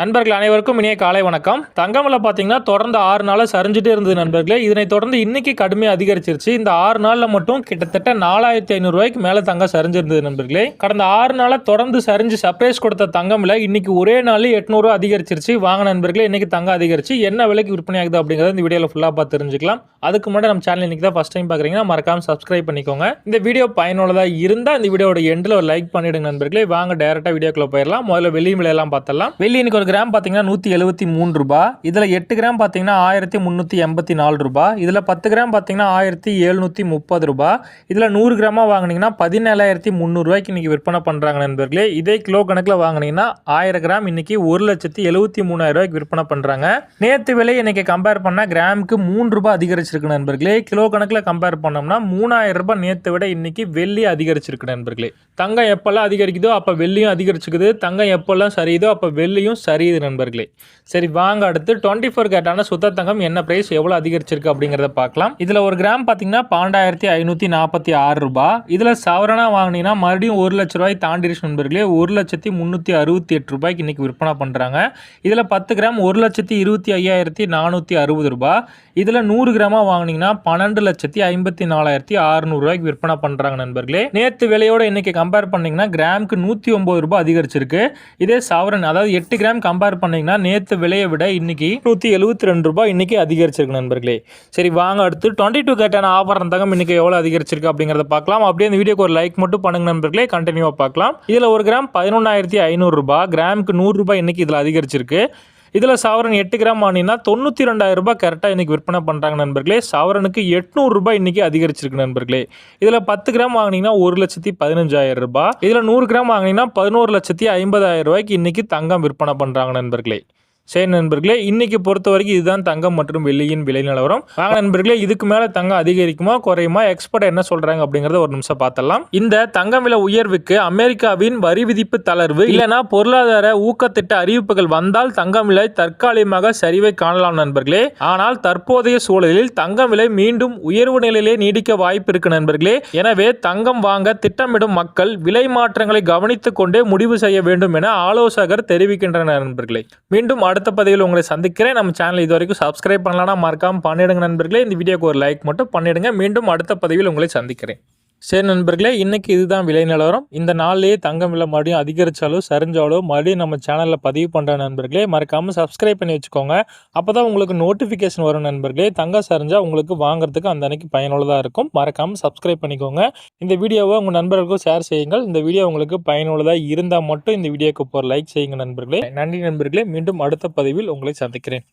நண்பர்கள் அனைவருக்கும் இனிய காலை வணக்கம். தங்கமில் பார்த்தீங்கன்னா தொடர்ந்து ஆறு நாளாக சரிஞ்சுட்டே இருந்தது நண்பர்களே. இதனை தொடர்ந்து இன்னைக்கு கடுமையாக அதிகரிச்சிருச்சு. இந்த ஆறு நாளில் மட்டும் கிட்டத்தட்ட நாலாயிரத்தி ஐநூறுரூவாய்க்கு மேலே தங்கம் சரிஞ்சிருந்தது நண்பர்களே. கடந்த ஆறு நாளாக தொடர்ந்து சரிஞ்சு சர்ப்ரைஸ் கொடுத்த தங்கமில் இன்னைக்கு ஒரே நாள் எட்நூறுவா அதிகரிச்சிருச்சு. வாங்க நண்பர்களே இன்னைக்கு தங்கம் அதிகரிச்சு என்ன விலைக்கு விற்பனை ஆகுது அப்படிங்கிறத இந்த வீடியோவில் ஃபுல்லாக பார்த்து தெரிஞ்சுக்கலாம். அதுக்கு முன்னாடி நம்ம சேனல் இன்னைக்கு தான் ஃபஸ்ட் டைம் பார்க்குறீங்கன்னா மறக்காமல் சப்ஸ்கிரைப் பண்ணிக்கோங்க. இந்த வீடியோ பயனுள்ளதாக இருந்தால் இந்த வீடியோட எண்டில் ஒரு லைக் பண்ணிடுங்க நண்பர்களே. வாங்க டேரெக்டாக வீடியோக்குள்ளே போயிடலாம். முதல்ல வெளியும் விலையெல்லாம் பார்த்தலாம் வெளியே இன்னைக்கு ஒரு கிராம் பார்த்தீங்கன்னா நூற்றி எழுபத்தி மூணு ரூபாய் இதில் எட்டு கிராம் பார்த்தீங்கன்னா ஆயிரத்தி முந்நூற்றி எண்பத்தி நாலு ரூபாய் இதில் பத்து கிராம் பார்த்தீங்கன்னா ஆயிரத்தி எழுநூற்றி முப்பது ரூபா. இதில் நூறு கிராமாக வாங்குனீங்கன்னா பதினேழாயிரத்தி முந்நூறுரூவாய்க்கு இன்றைக்கி விற்பனை பண்ணுறாங்க நண்பர்களே. இதே கிலோ கணக்கில் வாங்குனீங்கன்னா ஆயிரம் கிராம் இன்றைக்கி ஒரு லட்சத்தி எழுபத்தி மூணாயிரம் ரூபாய்க்கு விற்பனை பண்ணுறாங்க நேற்று விலை இன்றைக்கி கம்பேர் பண்ணால் கிராமுக்கு மூணு ரூபாய் அதிகரிச்சிருக்கு நண்பர்களே. கிலோ கணக்கில் கம்பேர் பண்ணோம்னா மூணாயிரம் ரூபாய் நேற்றை விட இன்றைக்கி வெள்ளி அதிகரிச்சிருக்கு நண்பர்களே. தங்கம் எப்போல்லாம் அதிகரிக்குதோ அப்போ வெள்ளியும் அதிகரிச்சுக்குது. தங்கம் எப்போல்லாம் சரியுதோ அப்போ வெள்ளியும் சரியுது நண்பர்களே. சரி வாங்க அடுத்து. டுவெண்ட்டி ஃபோர் கேட்டான சுத்த தங்கம் என்ன பிரைஸ் எவ்வளோ அதிகரிச்சிருக்கு அப்படிங்கிறத பார்க்கலாம். இதில் ஒரு கிராம் பார்த்தீங்கன்னா பன்னெண்டாயிரத்தி ஐநூற்றி நாற்பத்தி ஆறு ரூபாய் இதில் சவரனாக வாங்கினீங்கன்னா மறுபடியும் ஒரு லட்ச ரூபாய் தாண்டிடுச்சு நண்பர்களே. ஒரு லட்சத்தி முந்நூற்றி அறுபத்தி எட்டு ரூபாய்க்கு இன்றைக்கி விற்பனை பண்ணுறாங்க இதில் பத்து கிராம் ஒரு லட்சத்தி இருபத்தி ஐயாயிரத்தி நானூற்றி அறுபது ரூபாய் இதில் நூறு கிராமாக வாங்கினீங்கன்னா பன்னெண்டு லட்சத்தி ஐம்பத்தி நாலாயிரத்தி அறுநூறுவாய்க்கு விற்பனை பண்ணுறாங்க நண்பர்களே. நேற்று விலையோட இன்றைக்கி கம்பேர் பண்ணிங்கன்னா கிராமுக்கு நூற்றி ஒம்பது ரூபாய் அதிகரிச்சிருக்கு. இதே சவரன் அதாவது எட்டு கிராம் கம்பேர் பண்ணீங்கன்னா நேற்று விலையை விட இன்னைக்கு நூற்றி எழுபத்தி ரெண்டு ரூபாய் இன்னைக்கு அதிகரிச்சிருக்கு நண்பர்களே. சரி வாங்க அடுத்து டுவெண்ட்டி டூ கேட்டான ஆஃபர் தங்கம் இன்னைக்கு எவ்வளோ அதிகரிச்சிருக்கு அப்படிங்கிறத பார்க்கலாம். அப்படியே இந்த வீடியோக்கு ஒரு லைக் மட்டும் பண்ணுங்க நண்பர்களே. கண்டினியூவாக பார்க்கலாம். இதில் ஒரு கிராம் பதினொன்றாயிரத்தி ஐநூறுரூபா கிராமுக்கு நூறுரூபா இன்னைக்கு இதில் அதிகரிச்சிருக்கு. இதில் சாவரன் எட்டு கிராம் வாங்கினா தொண்ணூற்றி ரெண்டாயிரம் ரூபாய் கரெக்டாக இன்றைக்கி விற்பனை பண்ணுறாங்க நண்பர்களே. சாவரனுக்கு எட்நூறு ரூபாய் இன்றைக்கி அதிகரிச்சிருக்கு நண்பர்களே. இதில் பத்து கிராம் வாங்கினீங்கன்னா ஒரு லட்சத்தி பதினஞ்சாயிரம் ரூபாய். இதில் நூறு கிராம் வாங்கினீங்கன்னா பதினோரு லட்சத்தி ஐம்பதாயிரம் ரூபாய்க்கு இன்றைக்கி தங்கம் விற்பனை பண்ணுறாங்க நண்பர்களே. சரி நண்பர்களே இன்னைக்கு பொறுத்த வரைக்கும் இதுதான் தங்கம் மற்றும் வெள்ளியின் விலை நிலவரம். வாங்க நண்பர்களே இதுக்கு மேலே தங்கம் அதிகரிக்குமா குறையுமா எக்ஸ்பர்ட் என்ன சொல்றாங்க அப்படிங்கறத ஒரு நிமிஷம் பார்த்தலாம் இந்த தங்கம் விலை உயர்வுக்கு அமெரிக்காவின் வரி விதிப்பு தளர்வு இல்லைனா பொருளாதார ஊக்கத்திட்ட அறிவிப்புகள் வந்தால் தங்கம் விலை தற்காலிகமாக சரிவை காணலாம் நண்பர்களே. ஆனால் தற்போதைய சூழலில் தங்கம் விலை மீண்டும் உயர்வு நிலையிலே நீடிக்க வாய்ப்பு இருக்கு நண்பர்களே. எனவே தங்கம் வாங்க திட்டமிடும் மக்கள் விலை மாற்றங்களை கவனித்துக் கொண்டே முடிவு செய்ய வேண்டும் என ஆலோசகர் தெரிவிக்கின்றனர் நண்பர்களே. மீண்டும் அடுத்த பதிவில் உங்களை சந்திக்கிறேன். நம்ம சேனல் இது வரைக்கும் சப்ஸ்கிரைப் பண்ணலாம்னா மறக்காமல் பண்ணிடுங்க நண்பர்களே. இந்த வீடியோக்கு ஒரு லைக் மட்டும் பண்ணிடுங்க. மீண்டும் அடுத்த பதிவில் உங்களை சந்திக்கிறேன். சரி நண்பர்களே இன்னைக்கு இதுதான் விலை நிலவரம். இந்த நாள்லேயே தங்கம் விலை மறுபடியும் அதிகரிச்சாலோ சரிஞ்சாலோ மறுபடியும் நம்ம சேனலில் பதிவு பண்ணுற நண்பர்களே மறக்காமல் சப்ஸ்கிரைப் பண்ணி வச்சுக்கோங்க. அப்போ தான் உங்களுக்கு நோட்டிஃபிகேஷன் வரும் நண்பர்களே. தங்கம் சரிஞ்சால் உங்களுக்கு வாங்குறதுக்கு அந்த அன்னைக்கு பயனுள்ளதாக இருக்கும். மறக்காமல் சப்ஸ்கிரைப் பண்ணிக்கோங்க. இந்த வீடியோவை உங்கள் நண்பர்களுக்கும் ஷேர் செய்யுங்கள். இந்த வீடியோ உங்களுக்கு பயனுள்ளதாக இருந்தால் மட்டும் இந்த வீடியோக்கு போகிற லைக் செய்யுங்க நண்பர்களே. நன்றி நண்பர்களே. மீண்டும் அடுத்த பதிவில் உங்களை சந்திக்கிறேன்.